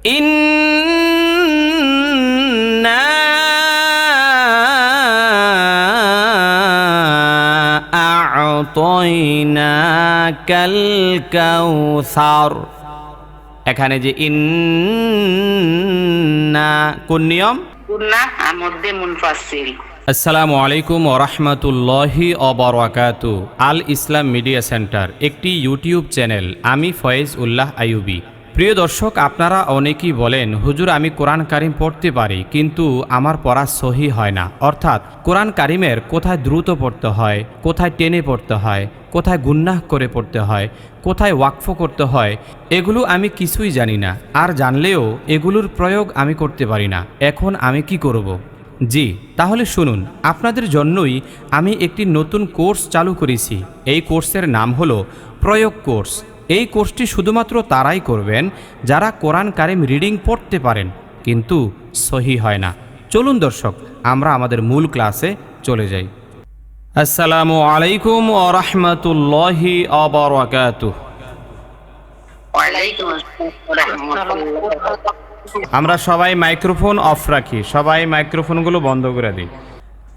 إنا أعطيناك الكوثر এখানে যে ইন্না কোন নিয়ম কুন্না আর মধ্যে মুনফাসিল আসসালামু আলাইকুম ওরহমতুল্লাহি অবরাকাতু আল ইসলাম মিডিয়া সেন্টার একটি ইউটিউব চ্যানেল আমি ফয়েজ উল্লাহ আইয়ুবি প্রিয় দর্শক, আপনারা অনেকেই বলেন, হুজুর, আমি কোরআন কারিম পড়তে পারি, কিন্তু আমার পড়া সহি হয় না। অর্থাৎ, কোরআন কারিমের কোথায় দ্রুত পড়তে হয়, কোথায় টেনে পড়তে হয়, কোথায় গুন্নাহ করে পড়তে হয়, কোথায় ওয়াকফ করতে হয়, এগুলো আমি কিছুই জানি না। আর জানলেও এগুলোর প্রয়োগ আমি করতে পারি না। এখন আমি কি করব। জি, তাহলে শুনুন, আপনাদের জন্যই আমি একটি নতুন কোর্স চালু করেছি। এই কোর্সের নাম হলো প্রয়োগ কোর্স। এই কোর্সটি শুধুমাত্র তারাই করবেন যারা কোরআন কারিম রিডিং পড়তে পারেন কিন্তু সহি হয় না। চলুন দর্শক আমরা আমাদের মূল ক্লাসে চলে যাই। আসসালামু আলাইকুম ও রহমতুল্লাহি। আমরা সবাই মাইক্রোফোন অফ রাখি সবাই মাইক্রোফোনগুলো বন্ধ করে দিই।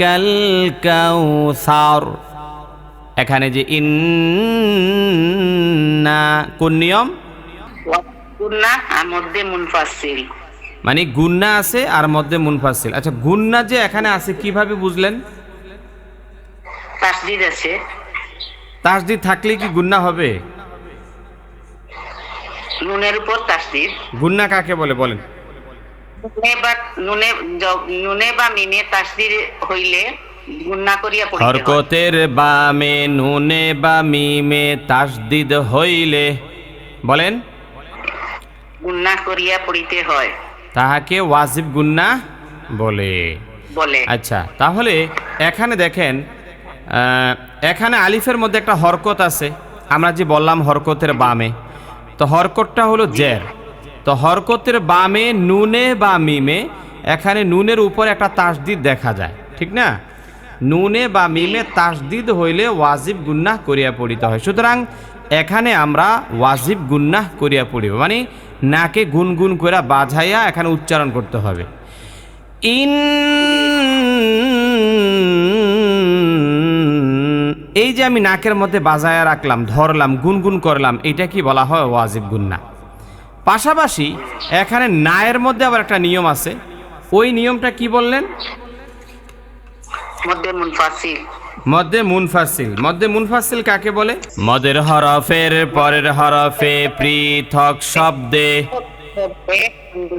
কাল কাউসার এখানে যে ইন্না কোন নিয়ম? মানে গুন্না আছে আর মধ্যে মুনফাসিল আচ্ছা গুন্না যে এখানে আছে কীভাবে বুঝলেন? তাসদিদ আছে। তাসদিদ থাকলে কি গুন্না হবে? নুনের উপর তাসদিদ। গুন্না কাকে বলে বলেন? নুনে বা নুনে বা মিমে হইলে হরকতের বামে নুনে বা মিমে তাসদিদ হইলে বলেন। গুন্না করিয়া পড়িতে হয়। তাহাকে ওয়াজিব গুন্না বলে। বলে। আচ্ছা তাহলে এখানে দেখেন আহ, এখানে আলিফের মধ্যে একটা হরকত আছে। আমরা যে বললাম হরকতের বামে তো হরকতটা হলো জের। তো হরকতের বামে, নুনে বা মিমে, এখানে নুনের উপর একটা তাসদিদ দেখা যায়, ঠিক না? নুনে বা মিমে তাসদিদ হইলে ওয়াজিব গুন্নাহ করিয়া পড়িতে হয়। সুতরাং এখানে আমরা ওয়াজিব গুন্নাহ করিয়া পড়িব মানে নাকে গুনগুন করে বাজাইয়া এখানে উচ্চারণ করতে হবে। ইন এই যে আমি নাকের মধ্যে বাজায়া রাখলাম, ধরলাম, গুনগুন করলাম, এটা কি বলা হয় ওয়াজিব গুন্না পাশাপাশি এখানে নায়ের মধ্যে আবার একটা নিয়ম আছে। ওই নিয়মটা কি বললেন? মধ্যে মুনফাসিল। মধ্যে মুনফাসিল। মধ্যে মুনফাসিল কাকে বলে? মদের হরফের পরের হরফে পৃথক শব্দে।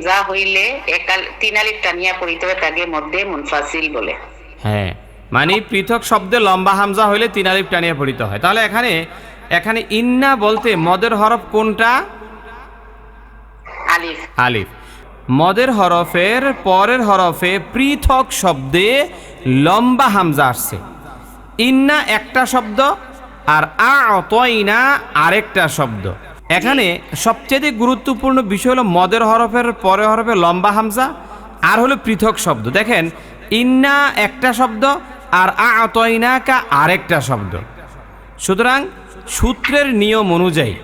যা হইলে একাল তিন আলিফ টানিয়া পড়িতে হবে তাকে মধ্যে মুনফাসিল বলে। হ্যাঁ মানে পৃথক শব্দে লম্বা হামজা হইলে তিন আলিফ টানিয়ে পড়িতে হয়। তাহলে এখানে এখানে ইন্না বলতে মদের হরফ কোনটা? আলিফ। মদের হরফের পরের হরফে পৃথক শব্দে লম্বা হামজা আসছে। ইন্না একটা শব্দ আর আ অতইনা আরেকটা শব্দ। এখানে সবচেয়ে গুরুত্বপূর্ণ বিষয় হলো মদের হরফের পরের হরফে লম্বা হামজা আর হলো পৃথক শব্দ। দেখেন, ইন্না একটা শব্দ আর আ অতইনা কা আরেকটা শব্দ। সুতরাং সূত্রের নিয়ম অনুযায়ী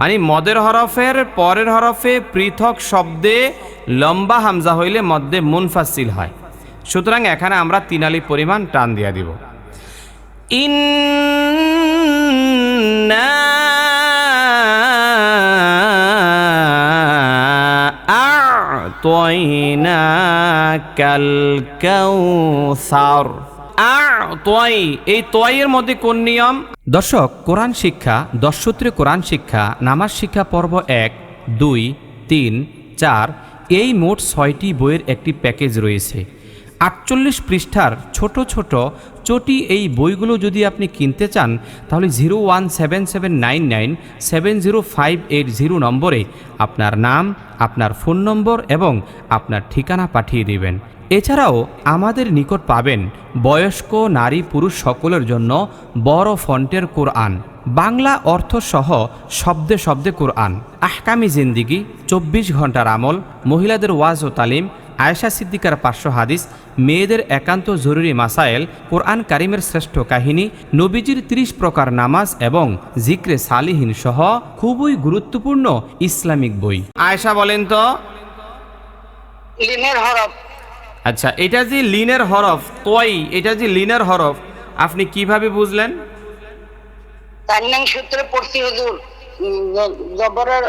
মানে মদের হরফের পরের হরফে পৃথক শব্দে লম্বা হামজা হইলে মধ্যে মুনফাসিল হয়। সুতরাং এখানে আমরা তিনালি পরিমাণ টান দিয়া দিব। ইন্না আ'তাইনাকাল কাউসার। আ'তাই এই তয়ের মধ্যে কোন নিয়ম? দর্শক, কোরআন শিক্ষা দশসূত্রে কোরআন শিক্ষা, নামাজ শিক্ষা পর্ব এক, দুই, তিন, চার, এই মোট ছয়টি বইয়ের একটি প্যাকেজ রয়েছে। আটচল্লিশ পৃষ্ঠার ছোট ছোট চটি এই বইগুলো যদি আপনি কিনতে চান, তাহলে zero one seven seven nine nine seven zero five eight zero নম্বরে আপনার নাম, আপনার ফোন নম্বর এবং আপনার ঠিকানা পাঠিয়ে দিবেন। এছাড়াও আমাদের নিকট পাবেন বয়স্ক নারী পুরুষ সকলের জন্য বড় ফন্টের কোরআন, বাংলা অর্থসহ শব্দে শব্দে কোরআন, আহকামি জিন্দিগি, চব্বিশ ঘণ্টার আমল, মহিলাদের ওয়াজ ও তালিম, আয়েশা সিদ্দিকার পার্শ্ব হাদিস, মেয়েদের একান্ত জরুরি মাসায়েল, কোরআন কারিমের শ্রেষ্ঠ কাহিনী, নবীজির ত্রিশ প্রকার নামাজ এবং জিক্রে সালিহীন সহ খুবই গুরুত্বপূর্ণ ইসলামিক বই। আয়েশা বলেন তো? আচ্ছা এটা যে লিনের হরফ তোয়াই এটা যে লিনের হরফ আপনি কীভাবে বুঝলেন? তান্নাং সূত্রে পড়ছি হুজুর। জবরের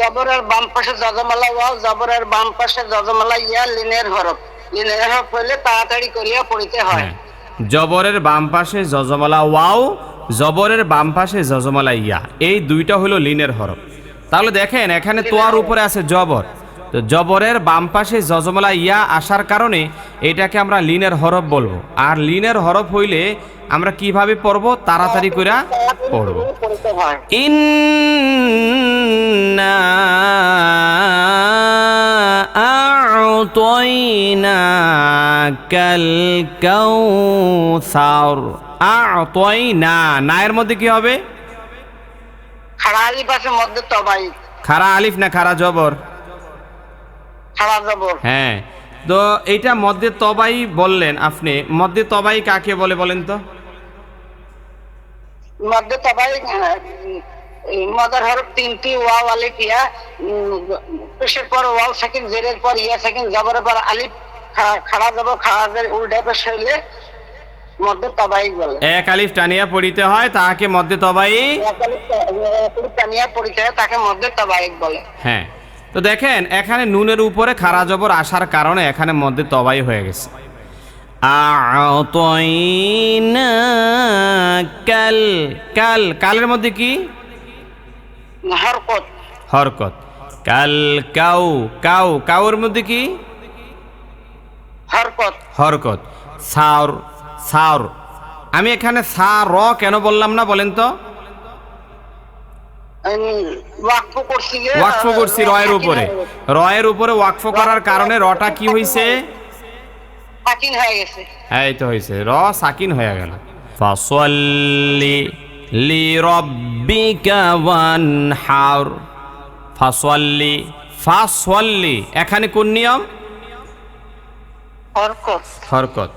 জবরের বাম পাশে যজমালা ওয়াও জবরের বাম পাশে যজমালা ইয়া লিনের হরফ। লিনের হরফ হইলে তাড়াতাড়ি করিয়া পড়িতে হয়। হ্যাঁ। জবরের বাম পাশে যজমালা ওয়াও জবরের বাম পাশে যজমালা ইয়া। এই দুইটা হলো লিনের হরফ। তাহলে দেখেন এখানে তোয়ার উপরে আছে জবর। তো জবরের বাম পাশে জজমলা ইয়া আসার কারণে এটাকে আমরা লিনের হরফ বলব। আর লিনের হরফ হইলে আমরা কীভাবে পড়ব? তাড়াতাড়ি করে পড়ব। ইন নায়ের মধ্যে কি হবে? খাড়া আলিফ মধ্যে খাড়া আলিফ না খারা জবর? হ্যাঁ। তো এইটা মধ্যে তবাই বললেন আপনি। মধ্যে তবাই কাকে বলে বলেন তো? মধ্যে তবাই মদার হরফ তিনটি ওয়াও আলিফ ইয়া। পেশের পর ওয়াও সেকেন্ড জেরের পর ইয়া সেকেন্ড জবরের পর আলিফ খাড়া জবর খাড়া জের উল্টা পেশ হইলে মধ্যে তবাই বলে। এক আলিফ টানিয়া পড়িতে হয় তাহাকে মধ্যে তবাই এক আলিফ, টানিয়া পরিচয় তাকে মধ্যে তবাইক বলে। হ্যাঁ। তো দেখেন এখানে নুনের উপরে খারা জবর আসার কারণে এখানে মধ্যে তবাই হয়ে গেছে। কাল কাল কালের মধ্যে কি? হরকত। হরকত। কাল কাউ কাউ কাউর মধ্যে কি? হরকত। হরকত। সাউর সাউর আমি এখানে সা র কেন বললাম না বলেন তো? ওয়াকফ করছি রয়ের উপরে। রয়ের উপরে ওয়াকফ করার কারণে রটা কি হইছে? সাকিন হয়ে গেছে। এই তো হয়েছে র সাকিন হয়ে গেল। ফাসল্লি লি রব্বিকা ওয়ানহার। ফাসল্লি ফাসল্লি এখানে কোন নিয়ম? হরকত। হরকত।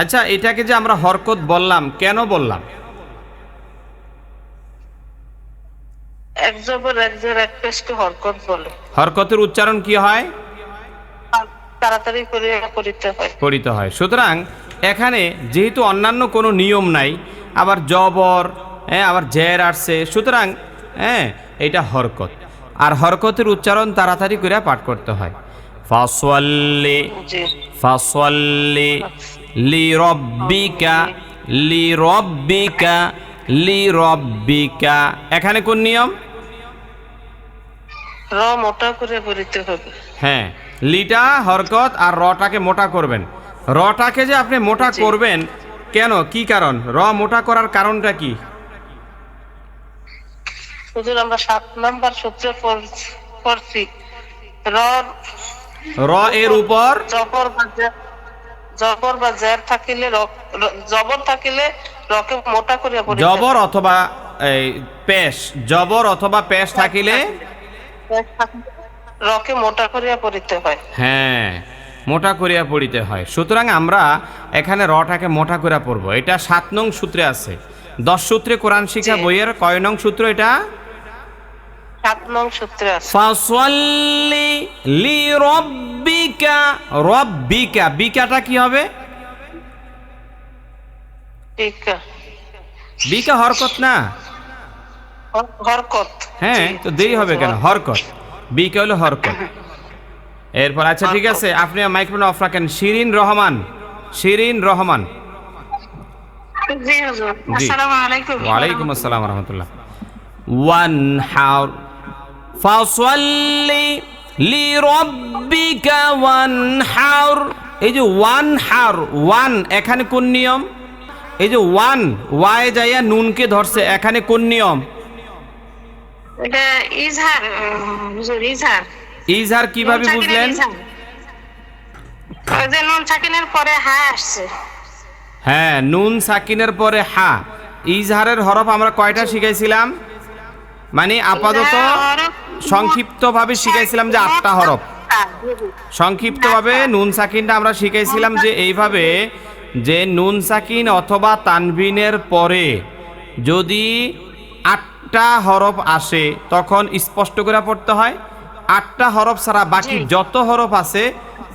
আচ্ছা এটাকে যে আমরা হরকত বললাম কেন বললাম? এক জবর এক জের এক পেশকে হরকত বলে। হরকতের উচ্চারণ কি হয়? তাড়াতাড়ি করে করিতে হয়। পড়িতে হয়। সুতরাং এখানে যেহেতু অন্যান্য কোনো নিয়ম নাই আবার জবর হ্যাঁ আবার জের আসছে সুতরাং হ্যাঁ এটা হরকত। আর হরকতের উচ্চারণ তাড়াতাড়ি করে পাঠ করতে হয়। ফাসওয়াল্লি ফাসওয়াল্লি লি রব্বিকা লি রব্বিকা লি রব্বিকা। এখানে কোন নিয়ম? র মোটা করে করিতে হবে। হ্যাঁ লিটা হরকত আর রটাকে মোটা করবেন। রটাকে যে আপনি মোটা করবেন কেন? কি কারণ? র মোটা করার কারণটা কি? হুজুর আমরা সাত নাম্বার সূত্রে পড়ছি র র এর উপর জবর বা জবর বা জের থাকিলে জবর থাকিলে রকে মোটা করিয়া পড়িতে জবর অথবা এই পেশ জবর অথবা পেশ থাকিলে হয়। রকে মোটা করিয়া পড়িতে হয়। হ্যাঁ মোটা করিয়া পড়িতে হয়। সুতরাং আমরা এখানে রটাকে মোটা করিয়া পড়ব। এটা সাত নং সূত্রে আছে। দশ সূত্রে কোরআন শিক্ষা বইয়ের কয় নং সূত্র এটা? সাত নং সূত্রে আছে। ফাসল্লি লি রব্বিকা রব্বিকা। বিকাটা কি হবে? বিকা হরকত না? হরকত। হ্যাঁ তো দেরি হবে কেন? হরকত। বিকা হলো হরকত। এরপর আচ্ছা ঠিক আছে আপনি মাইক্রোফোন অফ রাখেন। শিরিন রহমান শিরিন রহমান। ওয়ালাইকুম আসসালাম রহমতুল্লাহ। ওয়ান ফাসল্লি ওয়ানহার এই যে ওয়ান হার ওয়ান এখানে কোন নিয়ম? এই যে ওয়ান ওয়াই যাইয়া নুনকে ধরছে এখানে কোন নিয়ম? এটা ইজহার হুজুর ইজহার। ইজহার কীভাবে বুঝলেন? যে নুন সাকিনের পরে হ্যাঁ আসছে। হ্যাঁ নুন সাকিনের পরে হা। ইজহারের হরফ আমরা কয়টা শিখাইছিলাম? মানে আপাতত সংক্ষিপ্তভাবে শিখাইছিলাম যে আটটা হরফ। সংক্ষিপ্তভাবে নুন সাকিনটা আমরা শিখাইছিলাম যে এইভাবে যে নুন সাকিন অথবা তানভিনের পরে যদি আটটা হরফ আসে তখন স্পষ্ট করে পড়তে হয় আটটা হরফ ছাড়া বাকি যত হরফ আছে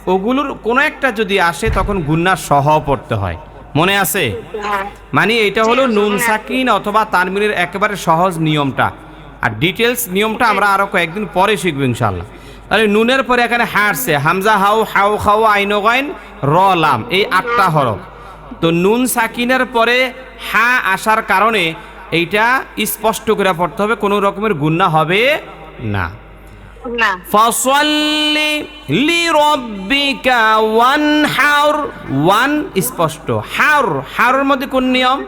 ওগুলোর কোনো একটা যদি আসে তখন গুন্না সহ পড়তে হয়। মনে আছে? হ্যাঁ। মানে এটা হলো নুন সাকিন অথবা তানমিনের একেবারে সহজ নিয়মটা। আর ডিটেলস নিয়মটা আমরা আরও কয়েকদিন পরে শিখব ইনশাল্লাহ তাহলে নুনের পরে এখানে হাঁটছে হামজা হাউ হাউ খাও আইনো গাইন র লাম এই আটটা হরফ। তো নুন সাকিনের পরে হা আসার কারণে এইটা স্পষ্ট করে পড়তে হবে কোনো রকমের গুন্না হবে না। ফসল্লি ওয়ান স্পষ্ট। মধ্যে কোন নিয়ম?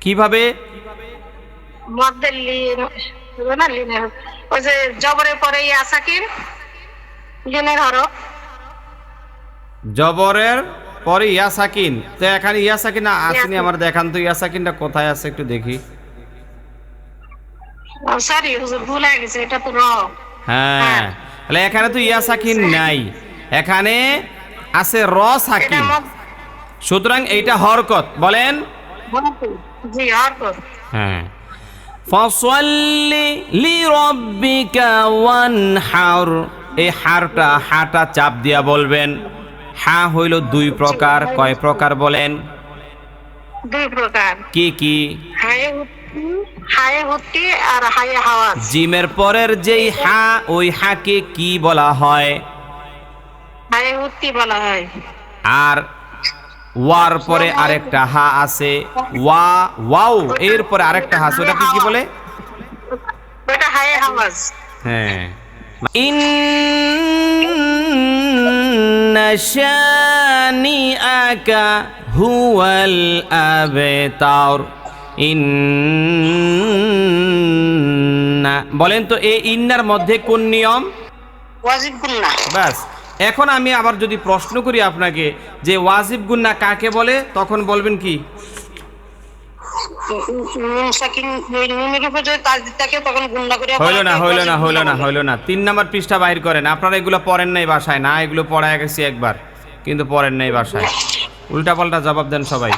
কীভাবে? জবরের পরে ইয়া সাকিন লিনের হরফ জবরের পরে ইয়াসাকিন। তো এখানে ইয়া সাকিন আসেনি আমার দেখান তো ইয়াসাকিনটা কোথায় আছে একটু দেখি। সরি হুজুর ভুল হয়ে গেছে এটা তো র হ্যাঁ। তাহলে এখানে তো ইয়া সাকিন নাই। এখানে আছে র সাকিন। সুতরাং এইটা হরকত। বলেন। জি হরকত। হ্যাঁ। ফসল্লি লিরব্বিকা ওয়ানহার। এই হারটা হাটা চাপ দিয়া বলবেন। হা হইল দুই প্রকার কয় প্রকার বলেন? দুই প্রকার। কি কি? আর হাওয়াজ জিমের পরের যেই হা ওই হাকে কি বলা হয়? বলা হয়। আর ওয়ার পরে আরেকটা হা আছে। ওয়া ওয়াও এর পরে আরেকটা হা আছে ওটাকে কি বলে? ওটা হাওয়াজ হ্যাঁ। ইন্না শানিআকা হুয়াল আবতার। ইন্না বলেন তো এই ইন্নার মধ্যে কোন নিয়ম? ওয়াজিব গুন্না। ব্যাস এখন আমি আবার যদি প্রশ্ন করি আপনাকে যে ওয়াজিব গুন্না কাকে বলে তখন বলবেন কি? হইল না হইল না হইল না হইল না। তিন নাম্বার পৃষ্ঠা বাইর করেন। আপনারা এগুলো পড়েন নাই বাসায়। না, এগুলো পড়ায় গেছি একবার, কিন্তু পড়েন নাই বাসায়। উল্টা পাল্টা জবাব দেন সবাই।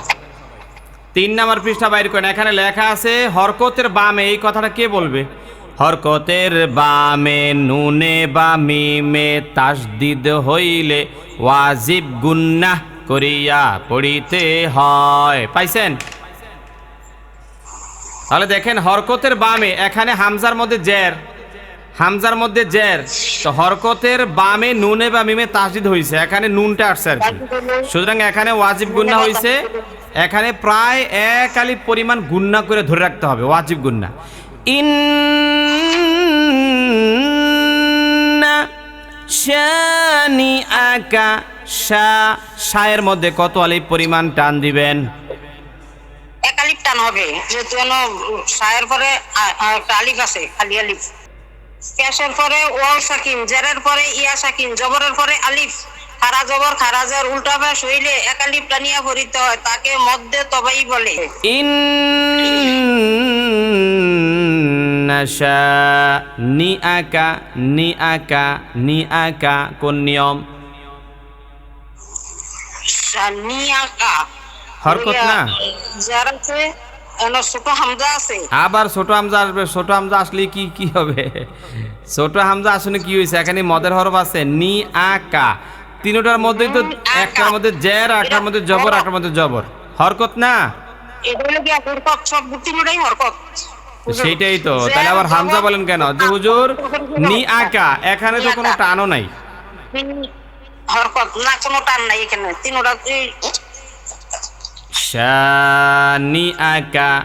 তিন নাম্বার পৃষ্ঠা বাইর করেন। এখানে লেখা আছে, হরকতের বামে এই কথাটা কে বলবে? হরকতের বামে, নুনে বা মিমে তাসদিদ হইলে ওয়াজিব গুন্নাহ করিয়া পড়িতে হয়। পাইছেন? তাহলে দেখেন হরকতের বামে, এখানে হামজার মধ্যে জের, হামজার মধ্যে জের। তো হরকতের বামে, নুনে বা মিমে তাসদিদ হইছে, এখানে নুনটা আসছে আর কি। সুতরাং এখানে ওয়াজিব গুন্না হইছে, এখানে প্রায় এক আলি পরিমাণ গুন্না করে ধরে রাখতে হবে, ওয়াজিব গুন্না। ইন্না শানি আকা শা, শায়ের মধ্যে কত আলি পরিমাণ টান দিবেন? একালিপ টান হবে যেহেতু সায়ের পরে একটা আলিফ আছে খালি আলিফ। ক্যাশের পরে ওয়াও সাকিন জেরের পরে ইয়া সাকিন জবরের পরে আলিফ। খারা জবর খারা জের উল্টা ভাস হইলে একালিপ টানিয়া ভরিতে হয় তাকে মধ্যে তবাই বলে। ইন্নাশা নি আকা নি আকা নি আকা কোন নিয়ম? নিয়াকা হরকত না যার আছে ছোট হামজা আছে আবার ছোট হামজা আসবে ছোট হামজা আসলে কি কি হবে ছোট হামজা আসলে কি হয়েছে এখানে মদের হরফ আছে নি আকা তিনটার মধ্যেই তো একটার মধ্যে জের একটার মধ্যে জবর একটার মধ্যে জবর হরকত না সেইটাই তো তাহলে আবার হামজা বলেন কেন যে হুজুর নি আকা এখানে তো কোনো টানও নাই হরকত না কোনো টান নাই এখানে তিনটা শানি আকা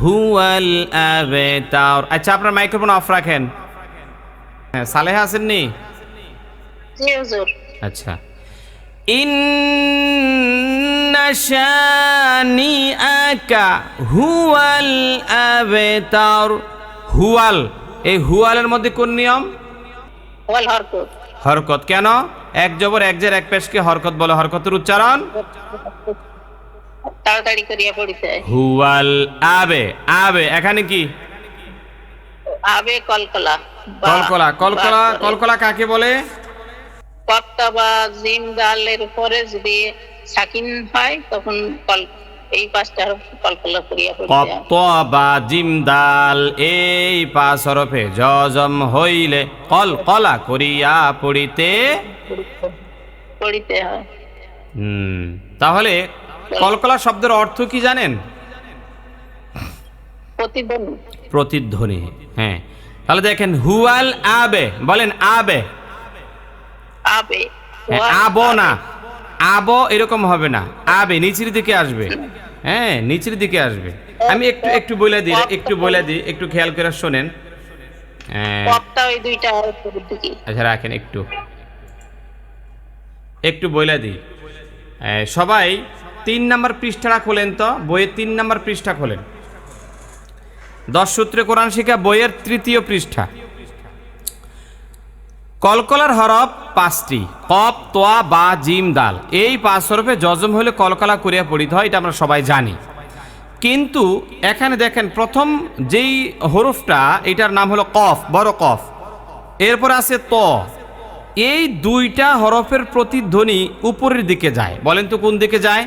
হুয়াল আবে তাওর আচ্ছা আপনার মাইক্রোফোন অফ রাখেন। হ্যাঁ সালেহা হুজুর। আচ্ছা। ইন্না শানিআকা হুয়াল আবতার। হুয়াল এই হুয়ালের মধ্যে কোন নিয়ম? হরকত। হরকত। কেন? এক জবর এক জের এক পেশকে হরকত বলে হরকতের উচ্চারণ? তাড়াতাড়ি করিয়া পড়িতে হয়। হুয়াল আবে আবে এখানে কি? আবে কলকলা। কলকলা কলকলা কলকলা কাকে বলে? বা জিম উপরে যদি সাকিন হয় তখন কল এই পাঁচটা কলকলা করিয়া বা জিম দাল এই পাঁচ হরফে জজম হইলে কল কলা করিয়া পড়িতে পড়িতে হয়। হুম তাহলে কলকলা শব্দের অর্থ কি জানেন? প্রতিধ্বনি। প্রতিধ্বনি হ্যাঁ। তাহলে দেখেন হুয়াল আবে বলেন আবে। আবে হ্যাঁ, আবো না আবো এরকম হবে না আবে নিচের দিকে আসবে। হ্যাঁ নিচের দিকে আসবে। আমি একটু একটু বলে দিই একটু বলে দিই একটু খেয়াল করে শোনেন। হ্যাঁ। আচ্ছা রাখেন একটু। একটু বলে দিই। এ, সবাই তিন নাম্বার পৃষ্ঠাটা খোলেন তো, বইয়ের তিন নাম্বার পৃষ্ঠা খোলেন। দশ সূত্রে কোরআন শিক্ষা বইয়ের তৃতীয় পৃষ্ঠা। কলকলার হরফ পাঁচটি কপ তোয়া, বা, জিম, দাল। এই পাঁচ হরফে যজম হলে কলকলা করিয়া পড়িতে হয়, এটা আমরা সবাই জানি। কিন্তু এখানে দেখেন, প্রথম যেই হরফটা, এটার নাম হলো কফ, বড় কফ। এরপর আছে ত। এই দুইটা হরফের প্রতিধ্বনি উপরের দিকে যায়। বলেন তো কোন দিকে যায়?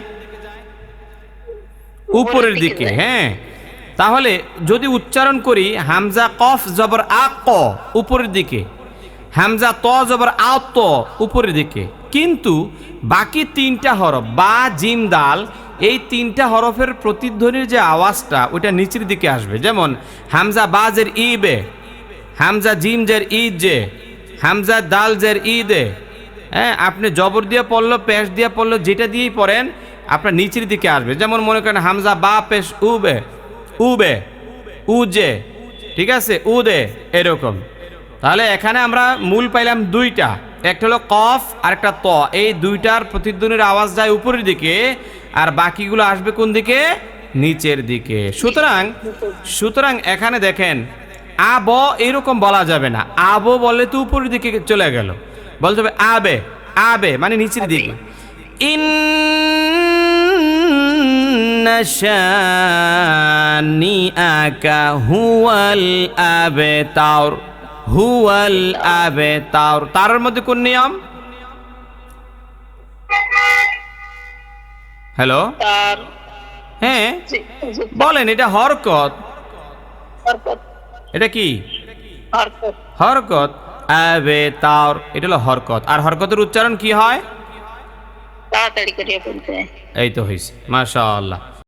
উপরের দিকে হ্যাঁ। তাহলে যদি উচ্চারণ করি, হামজা কফ জবর আ ক, উপরের দিকে। হামজা ত জবর আ ত, উপরের দিকে। কিন্তু বাকি তিনটা হরফ, বা, জিম, দাল, এই তিনটা হরফের প্রতিধ্বনির যে আওয়াজটা, ওইটা নিচের দিকে আসবে। যেমন, হামজা বাজের ইবে হামজা জিম জের ঈদ যে হামজা দাল জের ঈদে হ্যাঁ আপনি জবর দিয়ে পড়ল পেশ দিয়ে পড়ল, যেটা দিয়েই পড়েন আপনার নিচের দিকে আসবে। যেমন মনে করেন হামজা বা পেশ উবে উবে, উজে, ঠিক আছে? উদে, এরকম। তাহলে এখানে আমরা মূল পাইলাম দুইটা। একটা হলো কফ আর একটা ত। এই দুইটার প্রতিধ্বনির আওয়াজ যায় উপরের দিকে, আর বাকিগুলো আসবে কোন দিকে? নিচের দিকে। সুতরাং সুতরাং এখানে দেখেন, আব এরকম বলা যাবে না। আব বলে তো উপরের দিকে চলে গেল। বলতে হবে আবে আবে মানে নিচের দিকে। আকা হুয়াল আবে তাওর হুয়াল আবে তাওর তার মধ্যে কোন নিয়ম হ্যালো হ্যাঁ বলেন এটা হরকত। এটা কি? হরকত। আবে তাওর এটা হলো হরকত। আর হরকতের উচ্চারণ কি হয়? হয় এই তো হয়েছে মাশাআল্লাহ।